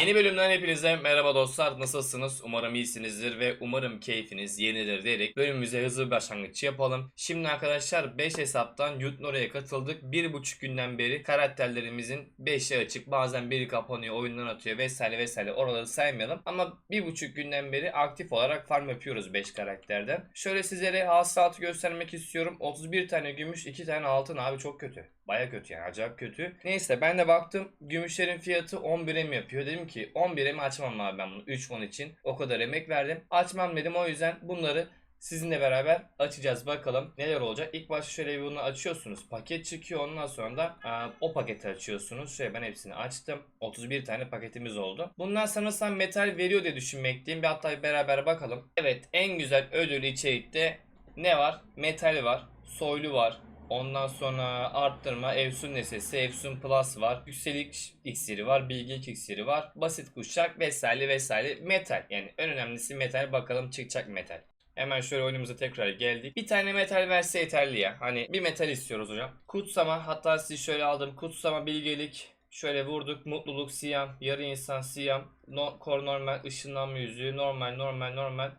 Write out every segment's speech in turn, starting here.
Yeni bölümden hepinize merhaba dostlar. Nasılsınız? Umarım iyisinizdir ve umarım keyfiniz yenidir diyerek bölümümüze hızlı bir başlangıç yapalım. Şimdi arkadaşlar 5 hesaptan Yutnora'ya katıldık. 1,5 günden beri karakterlerimizin 5'i açık. Bazen biri kapanıyor, oyundan atıyor vesaire vesaire. Oraları saymayalım. Ama 1,5 günden beri aktif olarak farm yapıyoruz 5 karakterden. Şöyle sizlere hasılatı göstermek istiyorum. 31 tane gümüş, 2 tane altın abi çok kötü. Baya kötü yani acayip kötü. Neyse ben de baktım gümüşlerin fiyatı 11'e mi yapıyor? Dedim ki 11'e mi açmam abi ben bunu 3 fon için. O kadar emek verdim. Açmam dedim o yüzden bunları sizinle beraber açacağız bakalım neler olacak. İlk başta şöyle bir bunu açıyorsunuz. Paket çıkıyor ondan sonra da aa, o paketi açıyorsunuz. Şöyle ben hepsini açtım. 31 tane paketimiz oldu. Bundan sanırsam metal veriyor diye düşünmekteyim. Bir hatta beraber bakalım. Evet en güzel ödül içerikte ne var? Metal var. Soylu var. Ondan sonra arttırma, Efsun nesesi, Efsun Plus var. Yükselik iksiri var, bilgelik iksiri var. Basit kuşak vesaire vesaire. Metal yani en önemlisi metal. Bakalım çıkacak metal. Hemen şöyle oyunumuza tekrar geldik. Bir tane metal verse yeterli ya. Hani bir metal istiyoruz hocam. Kutsama hatta sizi şöyle aldım. Kutsama bilgelik. Şöyle vurduk. Mutluluk siyam. Yarı insan siyam. No, kor normal ışınlanma yüzüğü. Normal normal normal.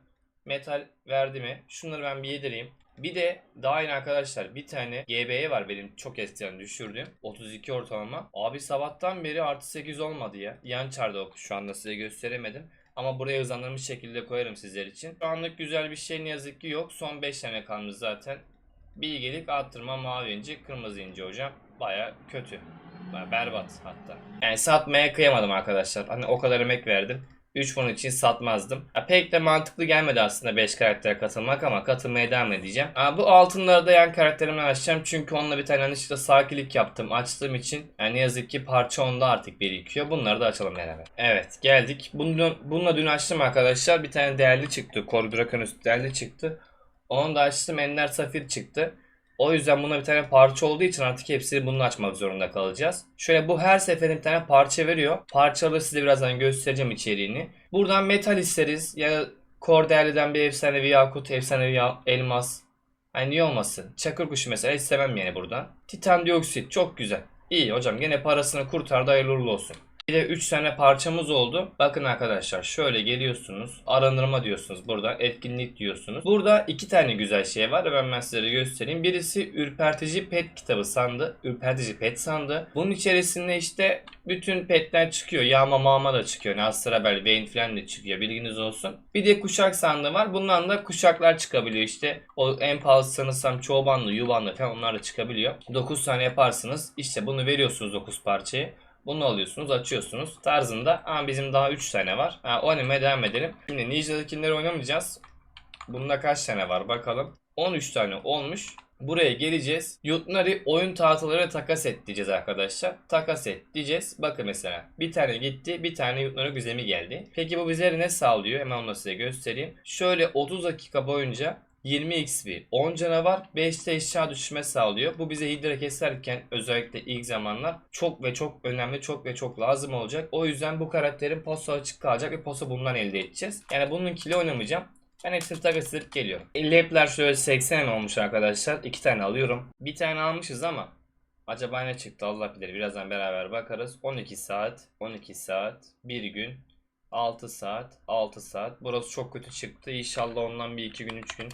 Metal verdi mi? Şunları ben bir yedireyim. Bir de daha yeni arkadaşlar bir tane GB'ye var benim çok eskiden düşürdüğüm 32 ortalama. Abi sabahtan beri artı 8 olmadı ya. Yan çarda oku şu anda size gösteremedim. Ama buraya hızlandırmış şekilde koyarım sizler için. Şu anlık güzel bir şey ne yazık ki yok. Son 5 tane kalmış zaten. Bilgelik, arttırma, mavi inci, kırmızı inci hocam. Baya kötü. Baya berbat hatta. Yani satmaya kıyamadım arkadaşlar. Hani o kadar emek verdim. 3 fon için satmazdım. Ha, pek de mantıklı gelmedi aslında 5 karaktere katılmak ama katılmaya devam edeceğim. Ha, bu altınları da yan karakterimle açacağım. Çünkü onunla bir tane yanlışlıkla sakilik yaptım. Açtığım için yani yazık ki parça onda artık birikiyor. Bunları da açalım beraber. Evet geldik. Bunu, bununla dün açtım arkadaşlar. Bir tane değerli çıktı. Kor Draconus değerli çıktı. Onu da açtım. Ender Safir çıktı. O yüzden buna bir tane parça olduğu için artık hepsini bununla açmak zorunda kalacağız. Şöyle bu her seferin bir tane parça veriyor. Parçaları size birazdan göstereceğim içeriğini. Buradan metal isteriz ya da kor değerliden bir efsanevi yakut, efsanevi elmas. Hani niye olmasın? Çakır kuşu mesela hiç sevmem yani buradan. Titan dioksit çok güzel. İyi hocam gene parasını kurtardı hayırlı olsun. Bir de 3 tane parçamız oldu. Bakın arkadaşlar şöyle geliyorsunuz. Arındırma diyorsunuz burada. Etkinlik diyorsunuz. Burada iki tane güzel şey var. Hemen ben sizlere göstereyim. Birisi ürpertici pet kitabı sandı. Ürpertici pet sandı. Bunun içerisinde işte bütün petler çıkıyor. Yağma mağma da çıkıyor. Nasırabel, Vayne falan da çıkıyor. Bilginiz olsun. Bir de kuşak sandığı var. Bundan da kuşaklar çıkabiliyor işte. O en pahalısı sanırsam çobanlı, yuvanlı falan onlar da çıkabiliyor. 9 tane yaparsınız. İşte bunu veriyorsunuz 9 parçayı. Bunu alıyorsunuz, açıyorsunuz tarzında. Ama bizim daha 3 tane var. Ha, oynamaya devam edelim. Şimdi Ninja'dakileri oynamayacağız. Bunda kaç tane var bakalım. 13 tane olmuş. Buraya geleceğiz. Yutnari oyun tahtaları takas et diyeceğiz arkadaşlar. Takas et diyeceğiz. Bakın mesela bir tane gitti bir tane Yutnari güzemi geldi. Peki bu bize ne sağlıyor? Hemen onu size göstereyim. Şöyle 30 dakika boyunca 20 XP, 10 canavar, 5 de eşya düşme sağlıyor. Bu bize hidra keserken özellikle ilk zamanlar çok ve çok önemli, çok ve çok lazım olacak. O yüzden bu karakterin posta açık kalacak ve posta bundan elde edeceğiz. Yani bunun kili oynamayacağım. Ben hepsini takas edip geliyorum. Lepler şöyle 80 olmuş arkadaşlar. 2 tane alıyorum. Bir tane almışız ama acaba ne çıktı Allah bilir. Birazdan beraber bakarız. 12 saat, 12 saat, 1 gün, 6 saat, 6 saat. Burası çok kötü çıktı. İnşallah ondan bir 2 gün 3 gün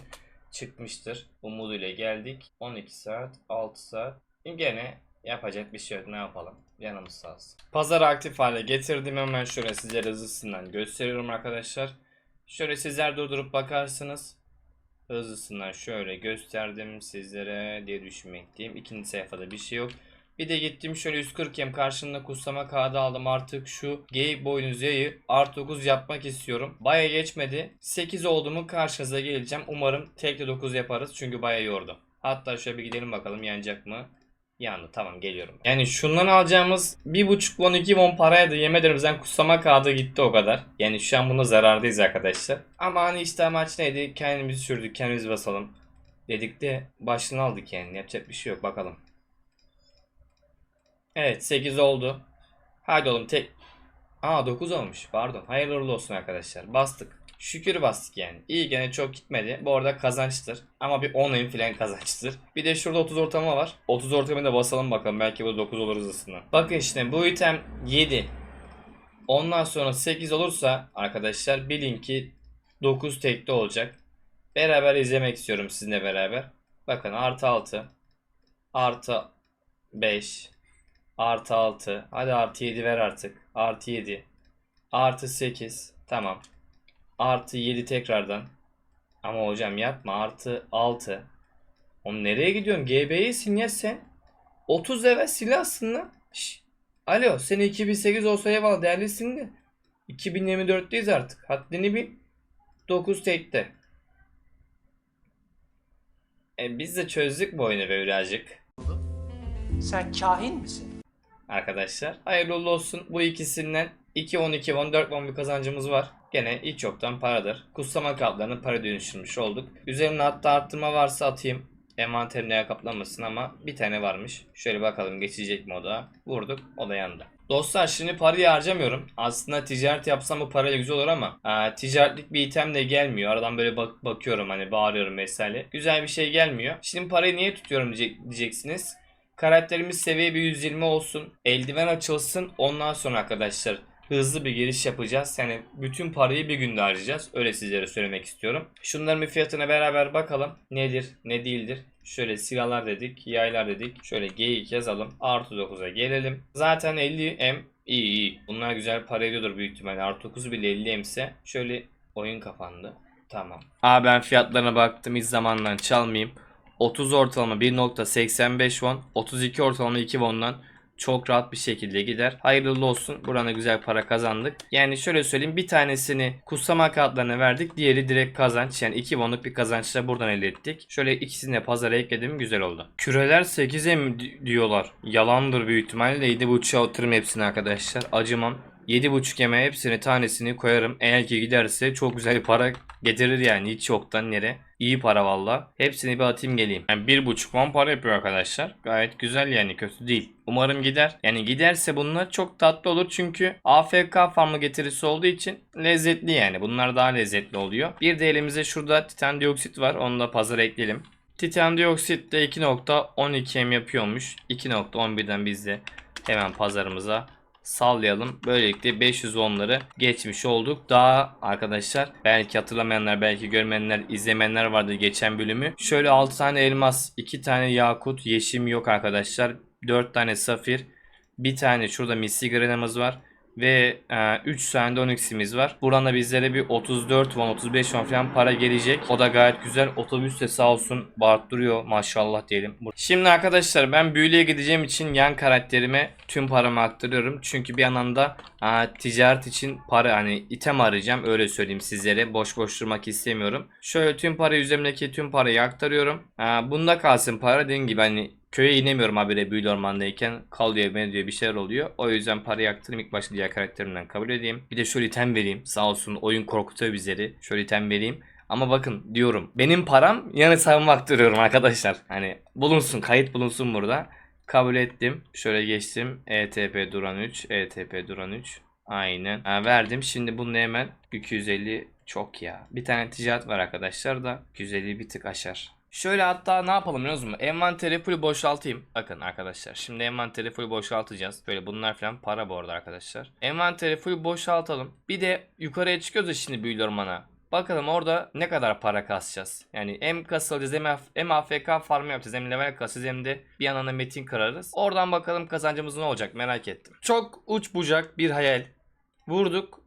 çıkmıştır. Umuduyla geldik. 12 saat, 6 saat. Gene yapacak bir şey yok. Ne yapalım? Yanımız sağ olsun. Pazar aktif hale getirdim. Hemen şöyle sizlere hızlısından gösteriyorum arkadaşlar. Şöyle sizler durdurup bakarsınız. Hızlısından şöyle gösterdim sizlere diye düşünmekteyim. İkinci sayfada bir şey yok. Bir de gittim şöyle 140 yem karşılığında kutsama kağıdı aldım. Artık şu gay boynuz yayı artı 9 yapmak istiyorum. Baya geçmedi. 8 oldu mu karşınıza geleceğim. Umarım tekli 9 yaparız. Çünkü baya yordu. Hatta şöyle bir gidelim bakalım yanacak mı? Yandı tamam geliyorum. Yani şundan alacağımız 1.5 won 2 won paraya da yemedirimizden kutsama kağıdı gitti o kadar. Yani şu an bunda zarardayız arkadaşlar. Ama hani işte amaç neydi? Kendimizi sürdük kendimizi basalım. Dedik de başını aldık yani. Yapacak bir şey yok bakalım. Evet 8 oldu. Hadi oğlum tek... Aa 9 olmuş pardon. Hayırlı olsun arkadaşlar. Bastık. Şükür bastık yani. İyi gene çok gitmedi. Bu arada kazançtır. Ama bir 10 oyun falan kazançtır. Bir de şurada 30 ortama var. 30 ortamı da basalım bakalım. Belki bu 9 olur hızlısından. Bakın işte bu item 7. Ondan sonra 8 olursa arkadaşlar bilin ki 9 tekte olacak. Beraber izlemek istiyorum sizinle beraber. Bakın artı 6 artı 5 artı 6 hadi artı 7 ver artık. Artı 7 artı 8 tamam. Artı 7 tekrardan. Ama hocam yapma artı 6. Oğlum nereye gidiyorsun? GB'yi ya sen. 30 eve silahsın lan. Şş. Alo seni 2008 olsa eyvallah değerlisin de. 2024'teyiz artık. Haddini bil. 9 tekte. E biz de çözdük bu oyunu be birazcık. Sen kahin misin? Arkadaşlar hayırlı olsun. Bu ikisinden 2 12 14 won bir kazancımız var. Gene hiç yoktan paradır. Kutsama kartlarını para dönüştürmüş olduk. Üzerine hatta arttırma varsa atayım. Envanterim neye kaplanmasın ama bir tane varmış. Şöyle bakalım geçecek mi o da. Vurduk o da yandı. Dostlar şimdi parayı harcamıyorum. Aslında ticaret yapsam bu parayla güzel olur ama aa, ticaretlik bir item de gelmiyor. Aradan böyle bak bakıyorum hani bağırıyorum vesaire. Güzel bir şey gelmiyor. Şimdi parayı niye tutuyorum diyecek, diyeceksiniz. Karakterimiz seviye bir 120 olsun. Eldiven açılsın. Ondan sonra arkadaşlar hızlı bir giriş yapacağız. Yani bütün parayı bir günde harcayacağız. Öyle sizlere söylemek istiyorum. Şunların bir fiyatına beraber bakalım. Nedir, ne değildir. Şöyle silahlar dedik, yaylar dedik. Şöyle G2 yazalım. Artı 9'a gelelim. Zaten 50M iyi iyi. Bunlar güzel para ediyordur büyük ihtimalle. Artı 9 bile 50M ise şöyle oyun kapandı. Tamam. Aa ben fiyatlarına baktım. Hiç zamandan çalmayayım. 30 ortalama 1.85 won, 32 ortalama 2 won'dan çok rahat bir şekilde gider. Hayırlı olsun. Buradan güzel para kazandık. Yani şöyle söyleyeyim bir tanesini kutsama kartlarına verdik. Diğeri direkt kazanç. Yani 2 wonluk bir kazançla buradan elde ettik. Şöyle ikisini de pazara ekledim. Güzel oldu. Küreler 8'e mi di- diyorlar? Yalandır büyük ihtimalle. 7.5'a oturum hepsini arkadaşlar. Acımam. 7.5 yeme hepsini tanesini koyarım. Eğer ki giderse çok güzel para getirir yani hiç yoktan yere. İyi para valla. Hepsini bir atayım geleyim. Yani 1.5 won para yapıyor arkadaşlar. Gayet güzel yani kötü değil. Umarım gider. Yani giderse bunlar çok tatlı olur çünkü AFK farmı getirisi olduğu için lezzetli yani. Bunlar daha lezzetli oluyor. Bir de elimizde şurada titan dioksit var. Onu da pazara ekleyelim. Titan dioksit de 2.12 m yapıyormuş. 2.11'den biz de hemen pazarımıza sallayalım. Böylelikle 500 onları geçmiş olduk. Daha arkadaşlar belki hatırlamayanlar, belki görmeyenler, izlemeyenler vardı geçen bölümü. Şöyle 6 tane elmas, 2 tane yakut, yeşim yok arkadaşlar. 4 tane safir, bir tane şurada misli grenamız var. Ve 3 tane onyx'imiz var. Buradan da bizlere bir 34 won 35 won falan para gelecek. O da gayet güzel. Otobüs de sağ olsun bağırttırıyor maşallah diyelim. Şimdi arkadaşlar ben büyülüye gideceğim için yan karakterime tüm paramı aktarıyorum. Çünkü bir yandan da aa, ticaret için para hani item arayacağım öyle söyleyeyim sizlere. Boş boş durmak istemiyorum. Şöyle tüm para üzerimdeki tüm parayı aktarıyorum. Aa, bunda kalsın para dediğim gibi hani köye inemiyorum habire büyülü ormandayken kalıyor beni diyor bir şeyler oluyor. O yüzden parayı aktarayım ilk başta diğer karakterimden kabul edeyim. Bir de şöyle item vereyim sağ olsun oyun korkutuyor bizleri. Şöyle item vereyim. Ama bakın diyorum benim param yan hesabıma aktarıyorum arkadaşlar. Hani bulunsun kayıt bulunsun burada. Kabul ettim. Şöyle geçtim. ETP Duran 3. ETP Duran 3. Aynen. Ha, verdim. Şimdi bunu hemen 250 çok ya. Bir tane ticaret var arkadaşlar da 250 bir tık aşar. Şöyle hatta ne yapalım biliyor musunuz? Envanteri full boşaltayım. Bakın arkadaşlar şimdi envanteri full boşaltacağız. Böyle bunlar falan para bu arada arkadaşlar. Envanteri full boşaltalım. Bir de yukarıya çıkıyoruz ya şimdi büyülü ormana. Bakalım orada ne kadar para kasacağız. Yani hem kasılacağız hem, hem AFK farm yapacağız hem level kasacağız hem de bir yandan da metin kırarız. Oradan bakalım kazancımız ne olacak merak ettim. Çok uç bucak bir hayal. Vurduk.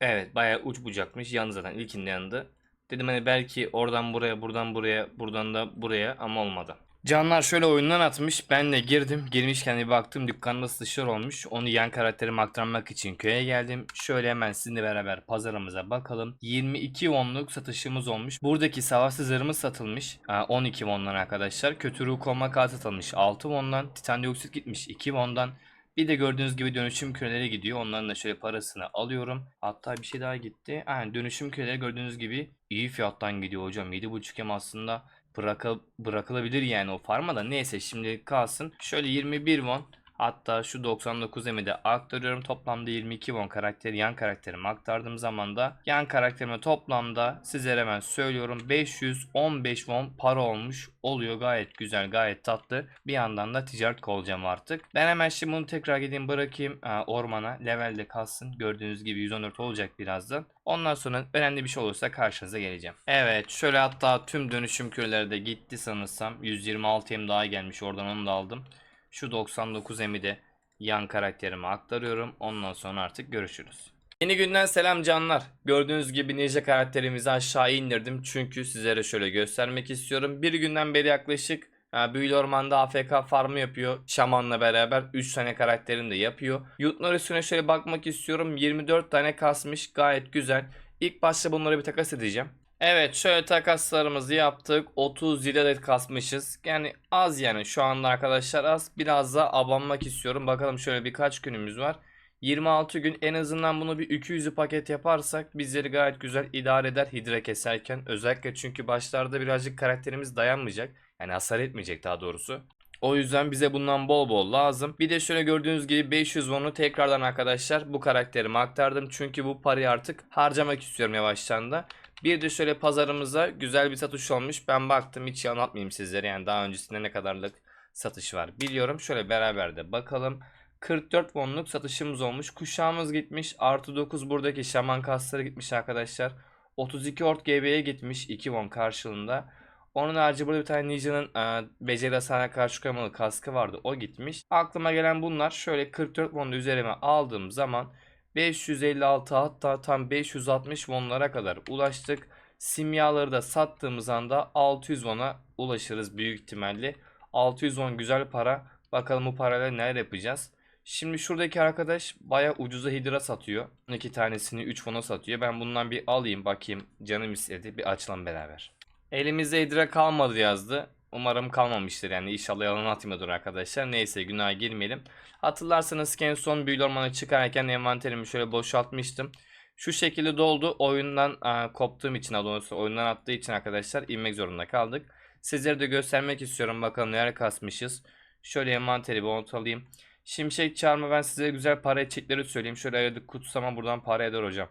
Evet bayağı uç bucakmış. Yandı zaten ilkinde yandı. Dedim hani belki oradan buraya, buradan buraya, buradan da buraya ama olmadı. Canlar şöyle oyundan atmış. Ben de girdim. Girmişken bir baktım dükkanda satışlar olmuş. Onu yan karakterime aktarmak için köye geldim. Şöyle hemen sizinle beraber pazarımıza bakalım. 22 wonluk satışımız olmuş. Buradaki savaşsız zırhımız satılmış. Ha, 12 wondan arkadaşlar. Kötü ruh kartı satılmış. 6 wondan. Titan dioksit gitmiş 2 wondan. Bir de gördüğünüz gibi dönüşüm küreleri gidiyor. Onların da şöyle parasını alıyorum. Hatta bir şey daha gitti. Yani dönüşüm küreleri gördüğünüz gibi iyi fiyattan gidiyor hocam. 7.5 hem aslında bırakı, bırakılabilir yani o farma da. Neyse şimdi kalsın. Şöyle 21 won. Hatta şu 99M'i de aktarıyorum. Toplamda 22 won karakteri yan karakterime aktardığım zaman da yan karakterime toplamda sizlere hemen söylüyorum 515 won para olmuş oluyor. Gayet güzel gayet tatlı. Bir yandan da ticaret kolacağım artık. Ben hemen şimdi bunu tekrar gideyim bırakayım aa, ormana. Levelde kalsın. Gördüğünüz gibi 114 olacak birazdan. Ondan sonra önemli bir şey olursa karşınıza geleceğim. Evet şöyle hatta tüm dönüşüm küreleri de gitti sanırsam. 126M daha gelmiş oradan onu da aldım. Şu 99M'i de yan karakterime aktarıyorum. Ondan sonra artık görüşürüz. Yeni günden selam canlar. Gördüğünüz gibi ninja karakterimizi aşağı indirdim. Çünkü sizlere şöyle göstermek istiyorum. Bir günden beri yaklaşık ha, Büyülü Orman'da AFK farmı yapıyor. Şaman'la beraber 3 tane karakterini de yapıyor. Yutlar üstüne şöyle bakmak istiyorum. 24 tane kasmış. Gayet güzel. İlk başta bunları bir takas edeceğim. Evet şöyle takaslarımızı yaptık. 37 adet kasmışız. Yani az yani şu anda arkadaşlar az. Biraz da abanmak istiyorum. Bakalım şöyle birkaç günümüz var. 26 gün en azından bunu bir 200'ü paket yaparsak bizleri gayet güzel idare eder hidre keserken. Özellikle çünkü başlarda birazcık karakterimiz dayanmayacak. Yani hasar etmeyecek daha doğrusu. O yüzden bize bundan bol bol lazım. Bir de şöyle gördüğünüz gibi 500 won'u tekrardan arkadaşlar bu karakterime aktardım. Çünkü bu parayı artık harcamak istiyorum yavaştan da. Bir de şöyle pazarımıza güzel bir satış olmuş. Ben baktım hiç anlatmayayım sizlere. Yani daha öncesinde ne kadarlık satış var biliyorum. Şöyle beraber de bakalım. 44 wonluk satışımız olmuş. Kuşağımız gitmiş. Artı 9 buradaki şaman kasları gitmiş arkadaşlar. 32 ort GB'ye gitmiş 2 won karşılığında. Onun harici burada bir tane Ninja'nın e, beceri hasarına karşı koymalı kaskı vardı. O gitmiş. Aklıma gelen bunlar. Şöyle 44 won'u üzerime aldığım zaman 556 hatta tam 560 wonlara kadar ulaştık. Simyaları da sattığımız anda 600 won'a ulaşırız büyük ihtimalle. 600 won güzel para. Bakalım bu parayla neler yapacağız. Şimdi şuradaki arkadaş baya ucuza hidra satıyor. İki tanesini 3 won'a satıyor. Ben bundan bir alayım bakayım. Canım istedi. Bir açalım beraber. Elimizde hidra kalmadı yazdı. Umarım kalmamıştır yani inşallah yalan atmıyordur arkadaşlar. Neyse günaha girmeyelim. Hatırlarsanız en son büyülü ormana çıkarken envanterimi şöyle boşaltmıştım. Şu şekilde doldu. Oyundan aa, koptuğum için daha oyundan attığı için arkadaşlar inmek zorunda kaldık. Sizlere de göstermek istiyorum. Bakalım neler kasmışız. Şöyle envanteri bir alayım. Şimşek çağırma ben size güzel para edecekleri söyleyeyim. Şöyle ayırdık kutsama buradan para eder hocam.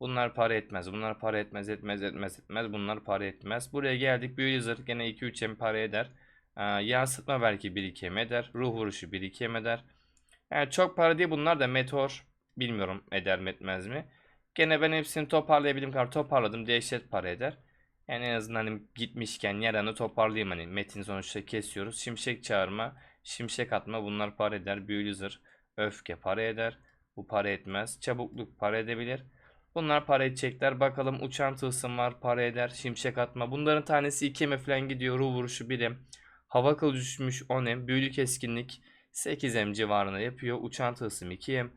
Bunlar para etmez. Bunlar para etmez, etmez, etmez, etmez. Bunlar para etmez. Buraya geldik. Zırh gene 2-3 em para eder. Ee, yansıtma belki 1-2 em eder. Ruh vuruşu 1-2 em eder. Yani çok para değil bunlar da meteor bilmiyorum eder mi etmez mi. Gene ben hepsini toparlayabildiğim kadar toparladım. Dehşet para eder. Yani en azından hani gitmişken yaranı toparlayayım hani metin sonuçta kesiyoruz. Şimşek çağırma, şimşek atma bunlar para eder. Büyülü öfke para eder. Bu para etmez. Çabukluk para edebilir. Bunlar para edecekler. Bakalım uçan tılsım var para eder. Şimşek atma. Bunların tanesi 2 m falan gidiyor. Ruh vuruşu 1 m. Hava kılıcı düşmüş 10 m. Büyülü keskinlik 8 m civarında yapıyor. Uçan tılsım 2 m.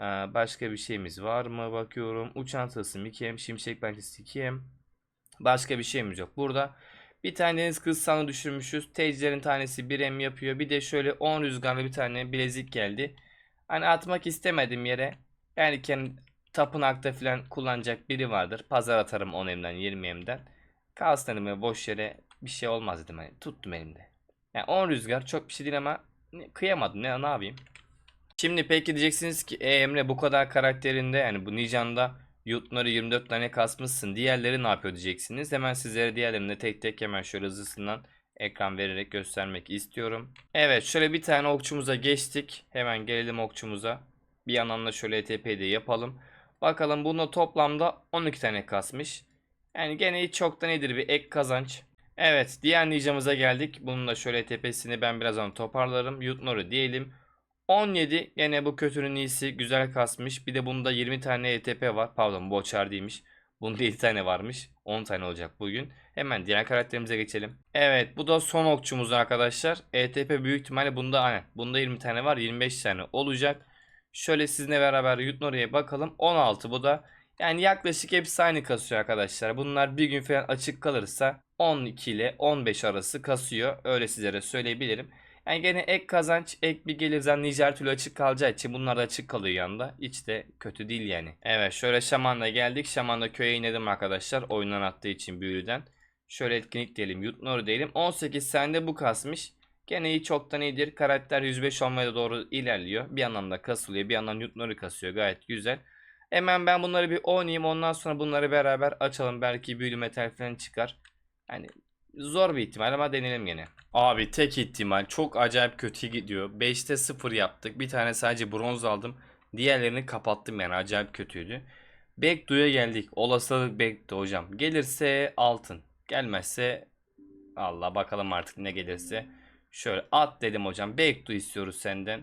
Ee, başka bir şeyimiz var mı? Bakıyorum. Uçan tılsım 2 m. Şimşek pençesi 2 m. Başka bir şeyimiz yok. Burada bir tane deniz kızsanı düşürmüşüz. Teclerin tanesi 1 m yapıyor. Bir de şöyle 10 rüzgarlı bir tane bilezik geldi. Hani atmak istemedim yere. Yani kendi tapınakta falan kullanacak biri vardır. Pazar atarım 10 emden 20 emden. Kalsın elime boş yere bir şey olmaz dedim. Hani tuttum elimde. Yani 10 rüzgar çok bir şey değil ama kıyamadım ne, ne yapayım. Şimdi peki diyeceksiniz ki e Emre bu kadar karakterinde yani bu Nijan'da Yutnar'ı 24 tane kasmışsın. Diğerleri ne yapıyor diyeceksiniz. Hemen sizlere diğerlerini tek tek hemen şöyle hızlısından ekran vererek göstermek istiyorum. Evet şöyle bir tane okçumuza geçtik. Hemen gelelim okçumuza. Bir yandan da şöyle ETP'yi de yapalım. Bakalım bunu toplamda 12 tane kasmış. Yani gene hiç çoktan iyidir bir ek kazanç. Evet diğer ninjamıza geldik. Bunun da şöyle tepesini ben birazdan toparlarım. Yutnor'u diyelim. 17 gene bu kötünün iyisi güzel kasmış. Bir de bunda 20 tane ETP var. Pardon bu açar değilmiş. Bunda 7 tane varmış. 10 tane olacak bugün. Hemen diğer karakterimize geçelim. Evet bu da son okçumuz arkadaşlar. ETP büyük ihtimalle bunda aynen. Bunda 20 tane var. 25 tane olacak. Şöyle sizinle beraber Yutnora'ya bakalım. 16 bu da. Yani yaklaşık hepsi aynı kasıyor arkadaşlar. Bunlar bir gün falan açık kalırsa 12 ile 15 arası kasıyor. Öyle sizlere söyleyebilirim. Yani gene ek kazanç, ek bir gelir zaten Nijer türlü açık kalacağı için bunlar da açık kalıyor yanında. Hiç de kötü değil yani. Evet şöyle Şaman'la geldik. Şaman'da köye inelim arkadaşlar. Oyundan attığı için büyülüden. Şöyle etkinlik diyelim. Yutnor diyelim. 18 sende bu kasmış. Gene iyi çoktan iyidir. Karakter 105 olmaya doğru ilerliyor. Bir yandan da kasılıyor. Bir yandan Newton'ları kasıyor. Gayet güzel. Hemen ben bunları bir oynayayım. Ondan sonra bunları beraber açalım. Belki büyülü metal falan çıkar. Hani zor bir ihtimal ama deneyelim gene. Abi tek ihtimal çok acayip kötü gidiyor. 5'te 0 yaptık. Bir tane sadece bronz aldım. Diğerlerini kapattım yani acayip kötüydü. Backdoor'a geldik. Olasılık Backdoor hocam. Gelirse altın. Gelmezse Allah bakalım artık ne gelirse. Şöyle at dedim hocam. Backdoor istiyoruz senden.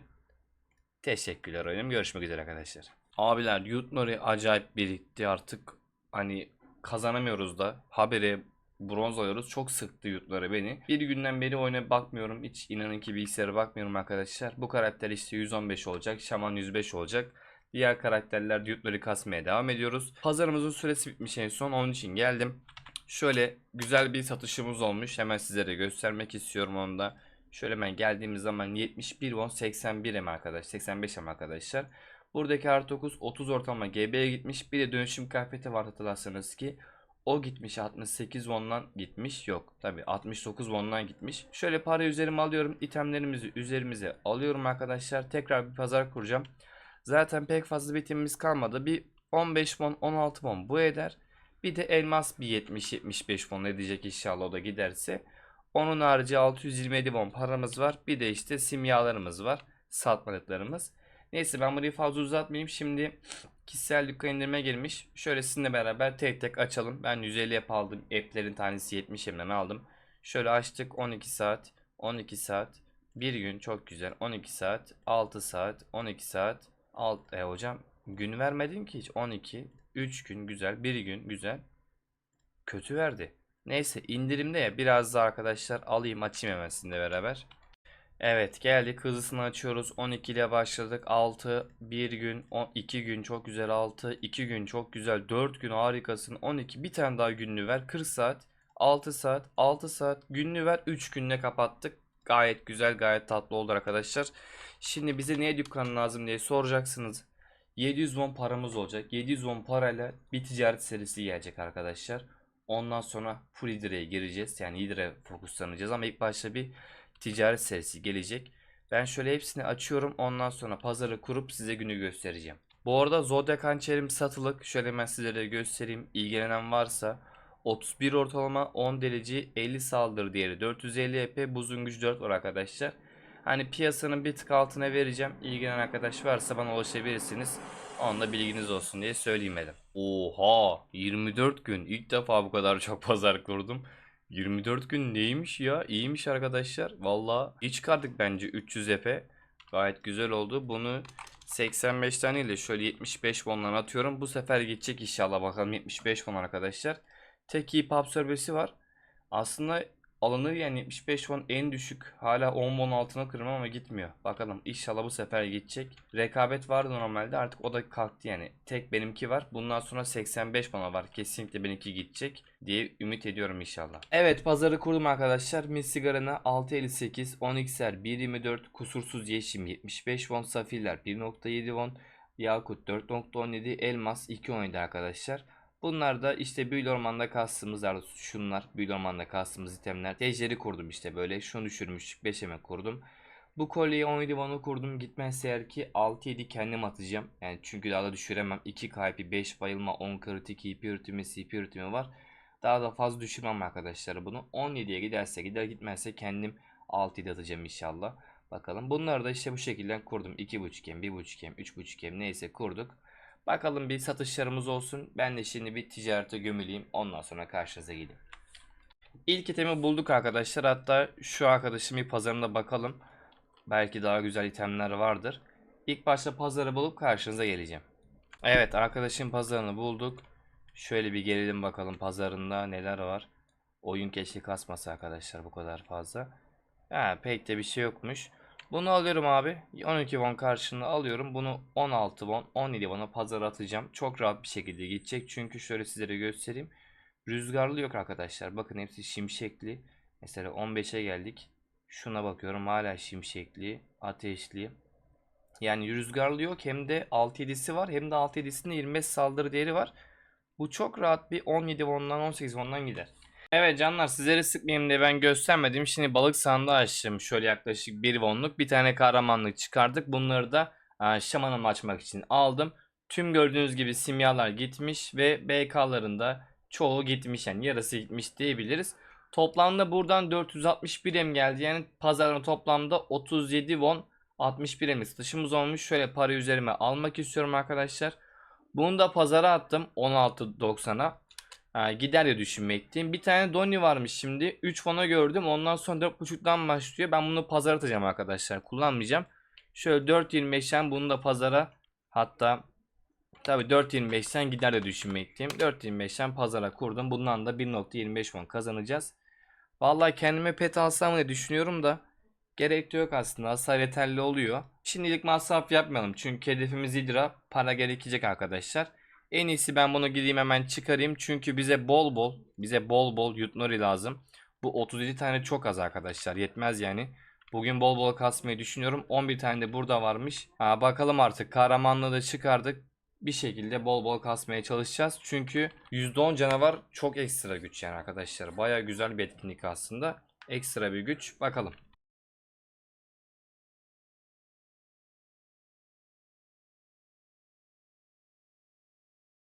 Teşekkürler oyunum. Görüşmek üzere arkadaşlar. Abiler Yutnori acayip birikti artık. Hani kazanamıyoruz da. Habere bronz alıyoruz. Çok sıktı Yutnori beni. Bir günden beri oyuna bakmıyorum. Hiç inanın ki bilgisayara bakmıyorum arkadaşlar. Bu karakter işte 115 olacak. Şaman 105 olacak. Diğer karakterler Yutnori kasmaya devam ediyoruz. Pazarımızın süresi bitmiş en son. Onun için geldim. Şöyle güzel bir satışımız olmuş. Hemen sizlere göstermek istiyorum onu da. Şöyle hemen geldiğimiz zaman 71 won 81 em arkadaş 85 em arkadaşlar. Buradaki artı 9 30 ortalama GB'ye gitmiş. Bir de dönüşüm kıyafeti var hatırlarsanız ki o gitmiş 68 won'dan gitmiş. Yok tabi 69 won'dan gitmiş. Şöyle para üzerime alıyorum. itemlerimizi üzerimize alıyorum arkadaşlar. Tekrar bir pazar kuracağım. Zaten pek fazla bitimimiz kalmadı. Bir 15 won 16 won bu eder. Bir de elmas bir 70-75 won edecek inşallah o da giderse. Onun harici 627 won paramız var. Bir de işte simyalarımız var. Satmadıklarımız. Neyse ben burayı fazla uzatmayayım. Şimdi kişisel dükkan indirime girmiş. Şöyle sizinle beraber tek tek açalım. Ben 150 app aldım. App'lerin tanesi 70 yemden aldım. Şöyle açtık 12 saat. 12 saat. Bir gün çok güzel. 12 saat. 6 saat. 12 saat. Alt, e hocam gün vermedin ki hiç. 12. 3 gün güzel. 1 gün güzel. Kötü verdi. Neyse indirimde ya biraz da arkadaşlar alayım açayım hemen sizinle beraber. Evet geldik. Hızlısını açıyoruz. 12 ile başladık. 6 1 gün 2 gün çok güzel. 6 2 gün çok güzel. 4 gün harikasın. 12 bir tane daha günlü ver. 40 saat 6 saat 6 saat günlü ver. 3 günle kapattık. Gayet güzel gayet tatlı oldu arkadaşlar. Şimdi bize niye dükkan lazım diye soracaksınız. 700 won paramız olacak. 700 won parayla bir ticaret serisi gelecek arkadaşlar Ondan sonra full Hidra'ya gireceğiz. Yani Hydra fokuslanacağız ama ilk başta bir ticaret serisi gelecek. Ben şöyle hepsini açıyorum. Ondan sonra pazarı kurup size günü göstereceğim. Bu arada Zodiac hançerim satılık. Şöyle ben sizlere göstereyim. İlgilenen varsa 31 ortalama 10 derece 50 saldırı değeri 450 EP buzun gücü 4 var arkadaşlar. Hani piyasanın bir tık altına vereceğim. İlgilenen arkadaş varsa bana ulaşabilirsiniz. Onun da bilginiz olsun diye söyleyeyim dedim. Oha 24 gün ilk defa bu kadar çok pazar kurdum. 24 gün neymiş ya? İyiymiş arkadaşlar. Valla iyi çıkardık bence 300 epe. Gayet güzel oldu. Bunu 85 tane ile şöyle 75 won'dan atıyorum. Bu sefer gidecek inşallah bakalım 75 won arkadaşlar. Tek iyi pub servisi var. Aslında alınır yani 75 won en düşük. Hala 10 won altına kırmam ama gitmiyor. Bakalım inşallah bu sefer gidecek. Rekabet vardı normalde artık o da kalktı yani. Tek benimki var. Bundan sonra 85 won'a var. Kesinlikle benimki gidecek diye ümit ediyorum inşallah. Evet pazarı kurdum arkadaşlar. Mis sigarana 6.58, 10x'ler 1.24, kusursuz yeşim 75 won, safirler 1.7 won, yakut 4.17, elmas 2.17 arkadaşlar. Bunlar da işte büyülü ormanda kastımız var. Şunlar büyülü ormanda kastımız itemler. Tejleri kurdum işte böyle. Şunu düşürmüş 5 eme kurdum. Bu kolyeyi 17 vana kurdum. Gitmezse eğer ki 6-7 kendim atacağım. Yani çünkü daha da düşüremem. 2 kaypi, 5 bayılma, 10 kritik, EP üretimi, CP üretimi var. Daha da fazla düşürmem arkadaşlar bunu. 17'ye giderse gider gitmezse kendim 6-7 atacağım inşallah. Bakalım. Bunları da işte bu şekilde kurdum. 2.5 em, 1.5 em, 3.5 em neyse kurduk. Bakalım bir satışlarımız olsun. Ben de şimdi bir ticarete gömüleyim. Ondan sonra karşınıza geleyim. İlk itemi bulduk arkadaşlar. Hatta şu arkadaşım bir pazarına bakalım. Belki daha güzel itemler vardır. İlk başta pazarı bulup karşınıza geleceğim. Evet arkadaşım pazarını bulduk. Şöyle bir gelelim bakalım pazarında neler var. Oyun keşke kasmasa arkadaşlar bu kadar fazla. Ha, pek de bir şey yokmuş. Bunu alıyorum abi. 12 won karşılığında alıyorum. Bunu 16 won, 17 won'a pazara atacağım. Çok rahat bir şekilde gidecek. Çünkü şöyle sizlere göstereyim. Rüzgarlı yok arkadaşlar. Bakın hepsi şimşekli. Mesela 15'e geldik. Şuna bakıyorum hala şimşekli, ateşli. Yani rüzgarlı yok hem de 6-7'si var hem de 6-7'sinde 25 saldırı değeri var. Bu çok rahat bir 17 won'dan 18 won'dan gider. Evet canlar sizleri sıkmayayım diye ben göstermedim. Şimdi balık sandığı açtım. Şöyle yaklaşık 1 wonluk bir tane kahramanlık çıkardık. Bunları da e, şamanımı açmak için aldım. Tüm gördüğünüz gibi simyalar gitmiş ve BK'ların da çoğu gitmiş yani yarısı gitmiş diyebiliriz. Toplamda buradan 461 em geldi. Yani pazarın toplamda 37 won 61 em satışımız olmuş. Şöyle para üzerime almak istiyorum arkadaşlar. Bunu da pazara attım 16.90'a. Ha, gider diye düşünmekteyim. Bir tane Donny varmış şimdi. 3 fona gördüm. Ondan sonra 4.5'dan başlıyor. Ben bunu pazara atacağım arkadaşlar. Kullanmayacağım. Şöyle 4.25'ten bunu da pazara hatta tabi 4.25'ten gider de düşünmekteyim. 4.25'ten pazara kurdum. Bundan da 1.25 fon kazanacağız. Vallahi kendime pet alsam diye düşünüyorum da gerek de yok aslında. Hasar yeterli oluyor. Şimdilik masraf yapmayalım. Çünkü hedefimiz Hydra. Para gerekecek arkadaşlar. En iyisi ben bunu gideyim hemen çıkarayım. Çünkü bize bol bol, bize bol bol Yutnori lazım. Bu 37 tane çok az arkadaşlar. Yetmez yani. Bugün bol bol kasmayı düşünüyorum. 11 tane de burada varmış. Ha, bakalım artık kahramanlığı da çıkardık. Bir şekilde bol bol kasmaya çalışacağız. Çünkü %10 canavar çok ekstra güç yani arkadaşlar. Baya güzel bir etkinlik aslında. Ekstra bir güç. Bakalım.